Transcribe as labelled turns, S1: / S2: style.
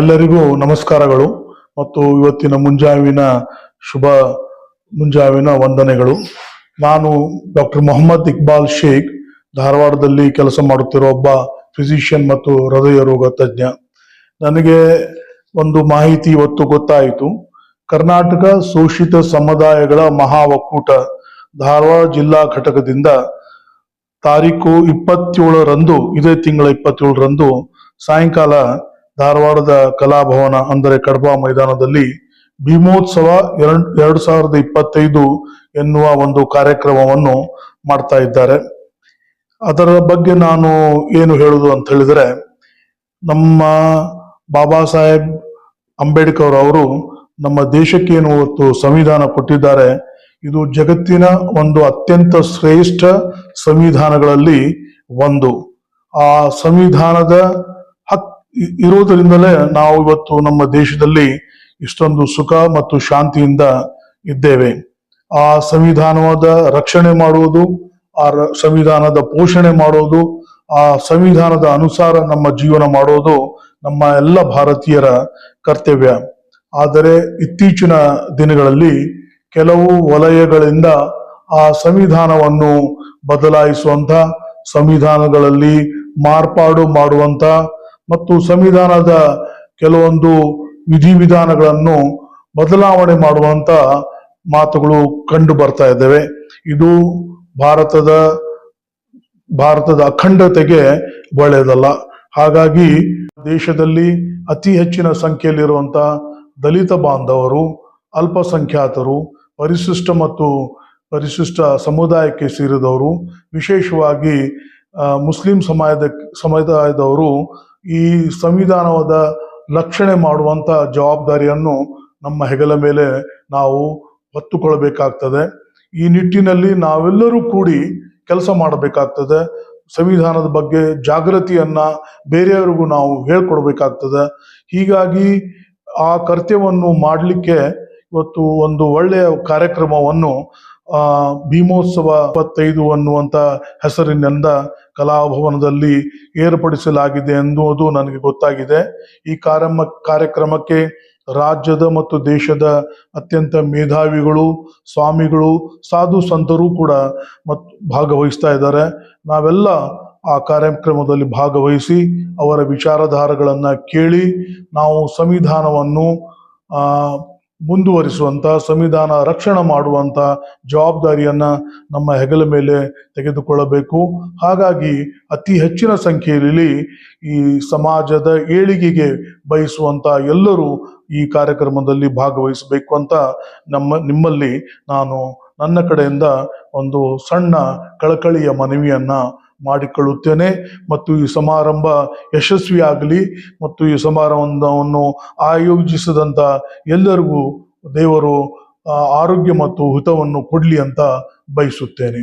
S1: ಎಲ್ಲರಿಗೂ ನಮಸ್ಕಾರಗಳು ಮತ್ತು ಇವತ್ತಿನ ಮುಂಜಾವಿನ ಶುಭ ಮುಂಜಾವಿನ ವಂದನೆಗಳು. ನಾನು ಡಾಕ್ಟರ್ ಮೊಹಮ್ಮದ್ ಇಕ್ಬಾಲ್ ಶೇಖ್, ಧಾರವಾಡದಲ್ಲಿ ಕೆಲಸ ಮಾಡುತ್ತಿರುವ ಒಬ್ಬ ಫಿಸಿಷಿಯನ್ ಮತ್ತು ಹೃದಯ ರೋಗ ತಜ್ಞ. ನನಗೆ ಒಂದು ಮಾಹಿತಿ ಇವತ್ತು ಗೊತ್ತಾಯಿತು. ಕರ್ನಾಟಕ ಶೋಷಿತ ಸಮುದಾಯಗಳ ಮಹಾ ಒಕ್ಕೂಟ ಧಾರವಾಡ ಜಿಲ್ಲಾ ಘಟಕದಿಂದ ತಾರೀಕು ಇಪ್ಪತ್ತೇಳರಂದು, ಇದೇ ತಿಂಗಳ ಇಪ್ಪತ್ತೇಳರಂದು ಸಾಯಂಕಾಲ ಧಾರವಾಡದ ಕಲಾಭವನ ಅಂದರೆ ಕಡಬ ಮೈದಾನದಲ್ಲಿ ಭೀಮೋತ್ಸವ ಎರಡ್ ಎರಡ್ ಸಾವಿರದ ಇಪ್ಪತ್ತೈದು ಎನ್ನುವ ಒಂದು ಕಾರ್ಯಕ್ರಮವನ್ನು ಮಾಡ್ತಾ ಇದ್ದಾರೆ. ಅದರ ಬಗ್ಗೆ ನಾನು ಏನು ಹೇಳುದು ಅಂತ ಹೇಳಿದ್ರೆ, ನಮ್ಮ ಬಾಬಾ ಸಾಹೇಬ್ ಅಂಬೇಡ್ಕರ್ ಅವರು ನಮ್ಮ ದೇಶಕ್ಕೆ ಏನು ಇವತ್ತು ಸಂವಿಧಾನ ಕೊಟ್ಟಿದ್ದಾರೆ, ಇದು ಜಗತ್ತಿನ ಒಂದು ಅತ್ಯಂತ ಶ್ರೇಷ್ಠ ಸಂವಿಧಾನಗಳಲ್ಲಿ ಒಂದು. ಆ ಸಂವಿಧಾನದ ಇರುವುದರಿಂದಲೇ ನಾವು ಇವತ್ತು ನಮ್ಮ ದೇಶದಲ್ಲಿ ಇಷ್ಟೊಂದು ಸುಖ ಮತ್ತು ಶಾಂತಿಯಿಂದ ಇದ್ದೇವೆ. ಆ ಸಂವಿಧಾನವಾದ ರಕ್ಷಣೆ ಮಾಡುವುದು, ಆ ಸಂವಿಧಾನದ ಪೋಷಣೆ ಮಾಡೋದು ಆ ಸಂವಿಧಾನದ ಅನುಸಾರ ನಮ್ಮ ಜೀವನ ಮಾಡೋದು ನಮ್ಮ ಎಲ್ಲ ಭಾರತೀಯರ ಕರ್ತವ್ಯ. ಆದರೆ ಇತ್ತೀಚಿನ ದಿನಗಳಲ್ಲಿ ಕೆಲವು ವಲಯಗಳಿಂದ ಆ ಸಂವಿಧಾನವನ್ನು ಬದಲಾಯಿಸುವಂತ ಸಂವಿಧಾನಗಳಲ್ಲಿ ಮಾರ್ಪಾಡು ಮಾಡುವಂತ ಮತ್ತು ಸಂವಿಧಾನದ ಕೆಲವೊಂದು ವಿಧಿವಿಧಾನಗಳನ್ನು ಬದಲಾವಣೆ ಮಾಡುವಂತ ಮಾತುಗಳು ಕಂಡು ಬರ್ತಾ ಇದ್ದಾವೆ. ಇದು ಭಾರತದ ಭಾರತದ ಅಖಂಡತೆಗೆ ಒಳ್ಳೆಯದಲ್ಲ. ಹಾಗಾಗಿ ದೇಶದಲ್ಲಿ ಅತಿ ಹೆಚ್ಚಿನ ಸಂಖ್ಯೆಯಲ್ಲಿರುವಂತ ದಲಿತ ಬಾಂಧವರು, ಅಲ್ಪಸಂಖ್ಯಾತರು, ಪರಿಶಿಷ್ಟ ಮತ್ತು ಪರಿಶಿಷ್ಟ ಸಮುದಾಯಕ್ಕೆ ಸೇರಿದವರು, ವಿಶೇಷವಾಗಿ ಮುಸ್ಲಿಂ ಸಮಾಜದ ಸಮುದಾಯದವರು ಈ ಸಂವಿಧಾನವಾದ ರಕ್ಷಣೆ ಮಾಡುವಂಥ ಜವಾಬ್ದಾರಿಯನ್ನು ನಮ್ಮ ಹೆಗಲ ಮೇಲೆ ನಾವು ಹೊತ್ತುಕೊಳ್ಬೇಕಾಗ್ತದೆ. ಈ ನಿಟ್ಟಿನಲ್ಲಿ ನಾವೆಲ್ಲರೂ ಕೂಡಿ ಕೆಲಸ ಮಾಡಬೇಕಾಗ್ತದೆ. ಸಂವಿಧಾನದ ಬಗ್ಗೆ ಜಾಗೃತಿಯನ್ನ ಬೇರೆಯವರಿಗೂ ನಾವು ಹೇಳ್ಕೊಡ್ಬೇಕಾಗ್ತದೆ. ಹೀಗಾಗಿ ಆ ಕರ್ತವ್ಯವನ್ನು ಮಾಡಲಿಕ್ಕೆ ಇವತ್ತು ಒಂದು ಒಳ್ಳೆಯ ಕಾರ್ಯಕ್ರಮವನ್ನು ಆ ಭೀಮೋತ್ಸವ ಇಪ್ಪತ್ತೈದು ಅನ್ನುವಂತ ಹೆಸರಿನಿಂದ ಕಲಾಭವನದಲ್ಲಿ ಏರ್ಪಡಿಸಲಾಗಿದೆ ಎನ್ನುವುದು ನನಗೆ ಗೊತ್ತಾಗಿದೆ. ಈ ಕಾರ್ಯಮ, ಕಾರ್ಯಕ್ರಮಕ್ಕೆ ರಾಜ್ಯದ ಮತ್ತು ದೇಶದ ಅತ್ಯಂತ ಮೇಧಾವಿಗಳು, ಸ್ವಾಮಿಗಳು, ಸಾಧು ಸಂತರು ಕೂಡ ಮತ್ತು ಭಾಗವಹಿಸ್ತಾ ಇದ್ದಾರೆ. ನಾವೆಲ್ಲ ಆ ಕಾರ್ಯಕ್ರಮದಲ್ಲಿ ಭಾಗವಹಿಸಿ ಅವರ ವಿಚಾರಧಾರಗಳನ್ನು ಕೇಳಿ ನಾವು ಸಂವಿಧಾನವನ್ನು ಆ ಮುಂದುವರಿಸುವಂತ, ಸಂವಿಧಾನ ರಕ್ಷಣೆ ಮಾಡುವಂತ ಜವಾಬ್ದಾರಿಯನ್ನು ನಮ್ಮ ಹೆಗಲ ಮೇಲೆ ತೆಗೆದುಕೊಳ್ಳಬೇಕು. ಹಾಗಾಗಿ ಅತಿ ಹೆಚ್ಚಿನ ಸಂಖ್ಯೆಯಲ್ಲಿ ಈ ಸಮಾಜದ ಏಳಿಗೆಗೆ ಬಯಸುವಂಥ ಎಲ್ಲರೂ ಈ ಕಾರ್ಯಕ್ರಮದಲ್ಲಿ ಭಾಗವಹಿಸಬೇಕು ಅಂತ ನಮ್ಮ, ನಿಮ್ಮಲ್ಲಿ ನಾನು ನನ್ನ ಕಡೆಯಿಂದ ಒಂದು ಸಣ್ಣ ಕಳಕಳಿಯ ಮನವಿಯನ್ನ ಮಾಡಿಕೊಳ್ಳುತ್ತೇನೆ ಮತ್ತು ಈ ಸಮಾರಂಭ ಯಶಸ್ವಿಯಾಗಲಿ ಮತ್ತು ಈ ಸಮಾರಂಭವನ್ನು ಆಯೋಜಿಸಿದಂಥ ಎಲ್ಲರಿಗೂ ದೇವರು ಆರೋಗ್ಯ ಮತ್ತು ಹಿತವನ್ನು ಕೊಡಲಿ ಅಂತ ಬಯಸುತ್ತೇನೆ.